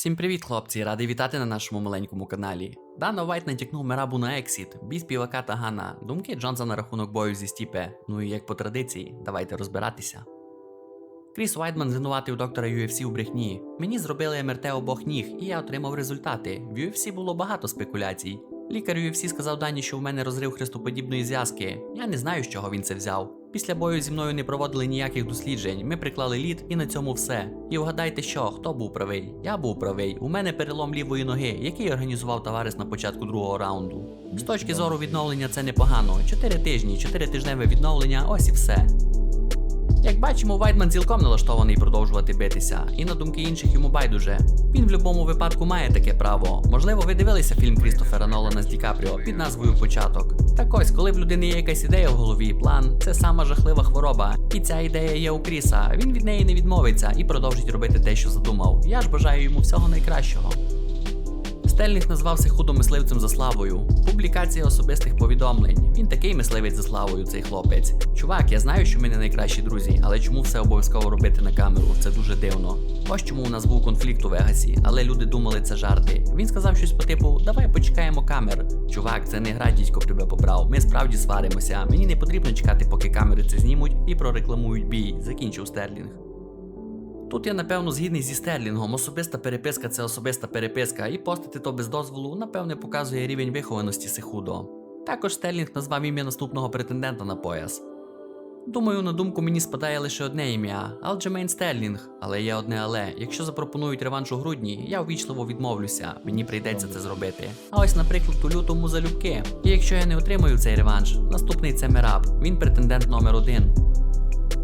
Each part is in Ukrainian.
Всім привіт, хлопці! Радий вітати на нашому маленькому каналі. Дано Вайт натякнув Мерабу на ексіт, бій співака та Гана, думки Джонса на рахунок бою зі Стіпе. Ну і як по традиції, давайте розбиратися. Кріс Вайдман звинуватив доктора UFC у брехні. Мені зробили МРТ обох ніг, і я отримав результати. В UFC було багато спекуляцій. Лікар UFC сказав Дані, що у мене розрив хрестоподібної зв'язки. Я не знаю, з чого він це взяв. Після бою зі мною не проводили ніяких досліджень. Ми приклали лід і на цьому все. І вгадайте, що хто був правий? Я був правий. У мене перелом лівої ноги, який організував товариш на початку другого раунду. З точки зору відновлення це непогано. Чотири тижні, чотиритижневе відновлення, ось і все. Як бачимо, Вайдман цілком налаштований продовжувати битися, і на думки інших йому байдуже. Він в будь-якому випадку має таке право. Можливо, ви дивилися фільм Крістофера Нолана з Ді Капріо під назвою Початок. Так ось, коли в людини є якась ідея в голові, план це сама жахлива хвороба. І ця ідея є у Кріса. Він від неї не відмовиться і продовжить робити те, що задумав. Я ж бажаю йому всього найкращого. Стельник назвався худо мисливцем за славою. Публікація особистих повідомлень. Він такий мисливець за славою, цей хлопець. Чувак, я знаю, що ми не найкращі друзі, але чому все обов'язково робити на камеру? Це дуже дивно. Ось чому у нас був конфлікт у Вегасі, але люди думали це жарти. Він сказав щось по типу: Давай почекаємо камер. Чувак, це не гра дідько тебе побрав. Ми справді сваримося. Мені не потрібно чекати, поки камери це знімуть і прорекламують бій. Закінчив Стерлінг. Тут я напевно згідний зі Стерлінгом. Особиста переписка це особиста переписка, і постити то без дозволу, напевне, показує рівень вихованості Сехудо. Також Стерлінг назвав ім'я наступного претендента на пояс. Думаю, на думку мені спадає лише одне ім'я Алджемейн Стерлінг, але є одне але. Якщо запропонують реванш у грудні, я увічливо відмовлюся, мені прийдеться це зробити. А ось, наприклад, у лютому залюбки. І якщо я не отримаю цей реванш, наступний це Мераб, він претендент номер один.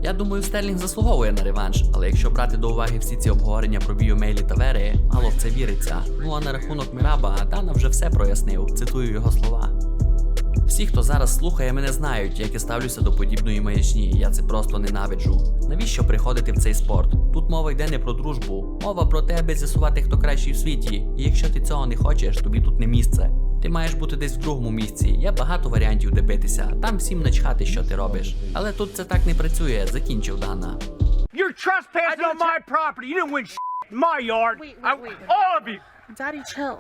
Я думаю, Стерлінг заслуговує на реванш, але якщо брати до уваги всі ці обговорення про бію Мейлі та Вери, мало в це віриться. Ну а на рахунок Міраба, Дана вже все прояснив, цитую його слова. Всі, хто зараз слухає, мене знають, як я ставлюся до подібної маячні. Я це просто ненавиджу. Навіщо приходити в цей спорт? Тут мова йде не про дружбу, мова про те, аби з'ясувати, хто кращий в світі. І якщо ти цього не хочеш, тобі тут не місце. Ти маєш бути десь в другому місці. Є багато варіантів, де битися. Там всім начхати, що ти робиш. Але тут це так не працює, закінчив Дана. You're trespassing on my property. You didn't win shit in my yard. Wait, wait, I- All of you. Daddy, chill.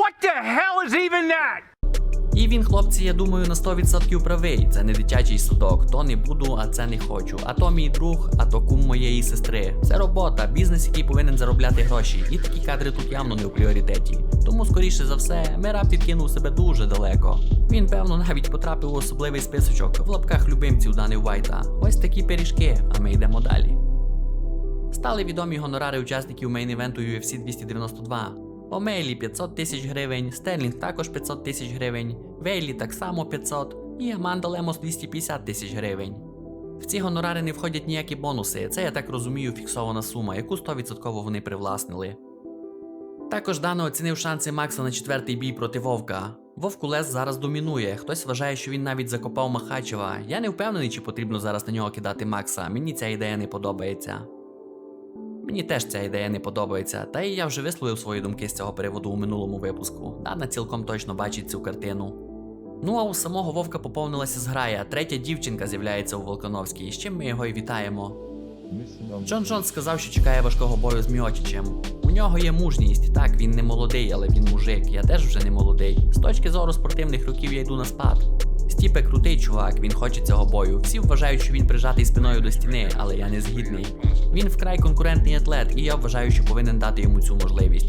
What the hell is even that? І він, хлопці, я думаю, на 100% правий. Це не дитячий садок. То не буду, а це не хочу. А то мій друг, а то кум моєї сестри. Це робота, бізнес, який повинен заробляти гроші. І такі кадри тут явно не в пріоритеті. Тому, скоріше за все, Мера підкинув себе дуже далеко. Він, певно, навіть потрапив у особливий списочок в лапках любимців Дани Вайта. Ось такі пиріжки, а ми йдемо далі. Стали відомі гонорари учасників мейн-івенту UFC 292. Омейлі 500 тисяч гривень, Стерлінг також 500 тисяч гривень, Вейлі так само 500 і Аманда Лемос 250 тисяч гривень. В ці гонорари не входять ніякі бонуси, це я так розумію фіксована сума, яку 100% вони привласнили. Також Дано оцінив шанси Макса на четвертий бій проти Вовка. Вовк Лес зараз домінує. Хтось вважає, що він навіть закопав Махачева. Я не впевнений, чи потрібно зараз на нього кидати Макса. Мені ця ідея не подобається. Мені теж ця ідея не подобається, та і я вже висловив свої думки з цього приводу у минулому випуску. Дана цілком точно бачить цю картину. Ну а у самого Вовка поповнилася зграя, третя дівчинка з'являється у Волконовській, з чим ми його і вітаємо. Джон Джонс сказав, що чекає важкого бою з Міотічем. У нього є мужність. Так, він не молодий, але він мужик. Я теж вже не молодий. З точки зору спортивних років я йду на спад. Стіпе крутий чувак, він хоче цього бою. Всі вважають, що він прижатий спиною до стіни, але я не згідний. Він вкрай конкурентний атлет, і я вважаю, що повинен дати йому цю можливість.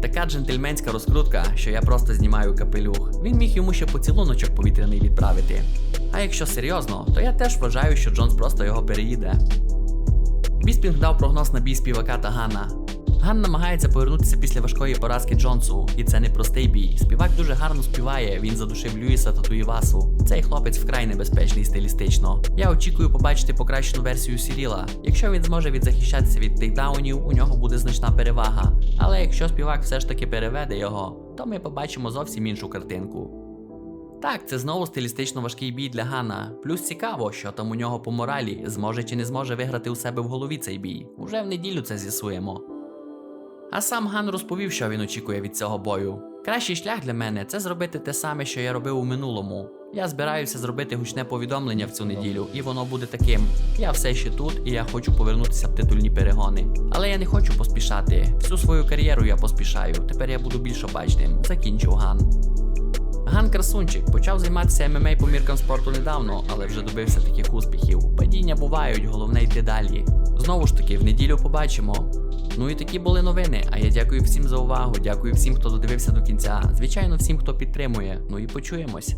Така джентльменська розкрутка, що я просто знімаю капелюх. Він міг йому ще поцілуночок повітряний відправити. А якщо серйозно, то я теж вважаю, що Джонс просто його переїде. Біспінг дав прогноз на бій співака та Ганна. Ган намагається повернутися після важкої поразки Джонсу, і це не простий бій. Співак дуже гарно співає, він задушив Льюіса та Туївасу. Цей хлопець вкрай небезпечний стилістично. Я очікую побачити покращену версію Сіріла. Якщо він зможе відзахищатися від тейкдаунів, у нього буде значна перевага. Але якщо співак все ж таки переведе його, то ми побачимо зовсім іншу картинку. Так, це знову стилістично важкий бій для Гана. Плюс цікаво, що там у нього по моралі, зможе чи не зможе виграти у себе в голові цей бій. Уже в неділю це з'ясуємо. А сам Ган розповів, що він очікує від цього бою. Кращий шлях для мене це зробити те саме, що я робив у минулому. Я збираюся зробити гучне повідомлення в цю неділю, і воно буде таким: я все ще тут, і я хочу повернутися в титульні перегони. Але я не хочу поспішати. Всю свою кар'єру я поспішаю. Тепер я буду більш обачним. Закінчив Ган. Ган Красунчик почав займатися ММА по міркам спорту недавно, але вже добився таких успіхів. Падіння бувають, головне йти далі. Знову ж таки, в неділю побачимо. Ну і такі були новини. А я дякую всім за увагу. Дякую всім, хто додивився до кінця. Звичайно, всім, хто підтримує. Ну і почуємось.